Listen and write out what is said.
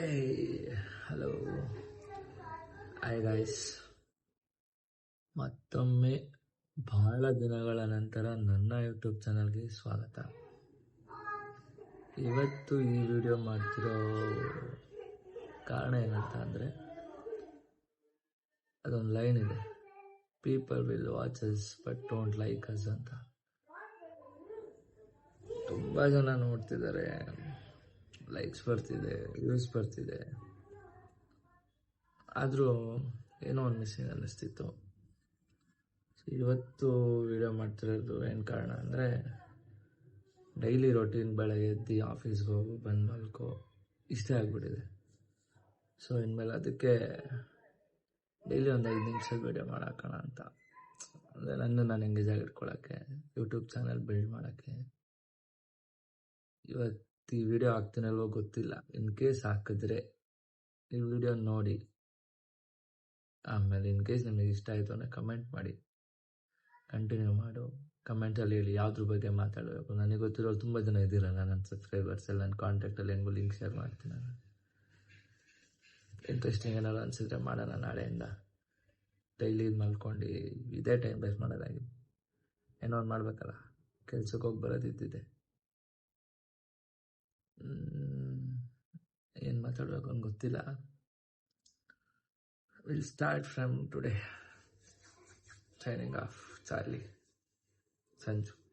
Hello hi guys ಮತ್ತೊಮ್ಮೆ ಬಹಳ ದಿನಗಳ ನಂತರ ನನ್ನ ಯೂಟ್ಯೂಬ್ ಚಾನಲ್ಗೆ ಸ್ವಾಗತ. ಇವತ್ತು ಈ ವಿಡಿಯೋ ಮಾಡ್ತಿರೋ ಕಾರಣ ಏನಂತ ಅಂದರೆ, ಅದೊಂದು ಲೈನ್ ಇದೆ. People will watch us but don't like us ಅಂತ. ತುಂಬ ಜನ ನೋಡ್ತಿದ್ದಾರೆ. ಲೈಕ್ಸ್ ಬರ್ತಿದೆ ವ್ಯೂಸ್ ಬರ್ತಿದೆ ಆದರೂ ಏನೋ ಒಂದು ಮಿಸ್ಸಿಂಗ್ ಅನ್ನಿಸ್ತಿತ್ತು. ಇವತ್ತು ವಿಡಿಯೋ ಮಾಡ್ತಿರೋದು ಏನು ಕಾರಣ ಅಂದರೆ ಡೈಲಿ ರೊಟೀನ್ ಬೆಳಗ್ಗೆ ಎದ್ದು ಆಫೀಸ್ಗೆ ಹೋಗು, ಬಂದು ಮಲ್ಕೋ, ಇಷ್ಟೇ ಆಗಿಬಿಟ್ಟಿದೆ. ಸೊ ಇನ್ಮೇಲೆ ಅದಕ್ಕೆ ಡೈಲಿ ಒಂದು ಐದು ನಿಮಿಷ ವೀಡಿಯೋ ಮಾಡಾಕೋಣ ಅಂತ. ಅಂದರೆ ನನ್ನ ನಾನು ಎಂಗೇಜ್ ಆಗಿಟ್ಕೊಳ್ಳೋಕ್ಕೆ ಯೂಟ್ಯೂಬ್ ಚಾನಲ್ ಬಿಲ್ಡ್ ಮಾಡೋಕ್ಕೆ. ಇವತ್ತು ಈ ವಿಡಿಯೋ ಹಾಕ್ತೀನಲ್ವೋ ಗೊತ್ತಿಲ್ಲ. ಇನ್ ಕೇಸ್ ಹಾಕಿದ್ರೆ ಈ ವಿಡಿಯೋ ನೋಡಿ. ಆಮೇಲೆ ಇನ್ ಕೇಸ್ ನಿಮಗೆ ಇಷ್ಟ ಆಯಿತು ಅಂದರೆ ಕಮೆಂಟ್ ಮಾಡಿ. ಕಂಟಿನ್ಯೂ ಮಾಡು. ಕಮೆಂಟಲ್ಲಿ ಹೇಳಿ ಯಾವುದ್ರ ಬಗ್ಗೆ ಮಾತಾಡಬೇಕು. ನನಗೆ ಗೊತ್ತಿರೋ ತುಂಬ ಜನ ಇದ್ದೀರಲ್ಲ ನನ್ನ ಸಬ್ಸ್ಕ್ರೈಬರ್ಸ್ ಎಲ್ಲ, ನನ್ನ ಕಾಂಟ್ಯಾಕ್ಟಲ್ಲಿ ಹೆಂಗೂ ಲಿಂಕ್ ಶೇರ್ ಮಾಡ್ತೀನಿ ನಾನು. ಇಂಟ್ರೆಸ್ಟಿಂಗ್ ಏನಾದ್ರು ಅನಿಸಿದ್ರೆ ಮಾಡೋಣ ನಾಳೆಯಿಂದ. ಡೈಲಿ ಇದು ಮಲ್ಕೊಂಡು ಇದೇ ಟೈಮ್ ವೇಸ್ಟ್ ಮಾಡೋದಾಗಿ. ಏನೋ ಒಂದು ಮಾಡಬೇಕಲ್ಲ. ಕೆಲ್ಸಕ್ಕೆ ಹೋಗಿ ಬರೋದಿದ್ದಿದೆ. ಏನು ಮಾತಾಡಬೇಕು ಅಂತ ಗೊತ್ತಿಲ್ಲ. Will start from today signing off Charlie Sanju.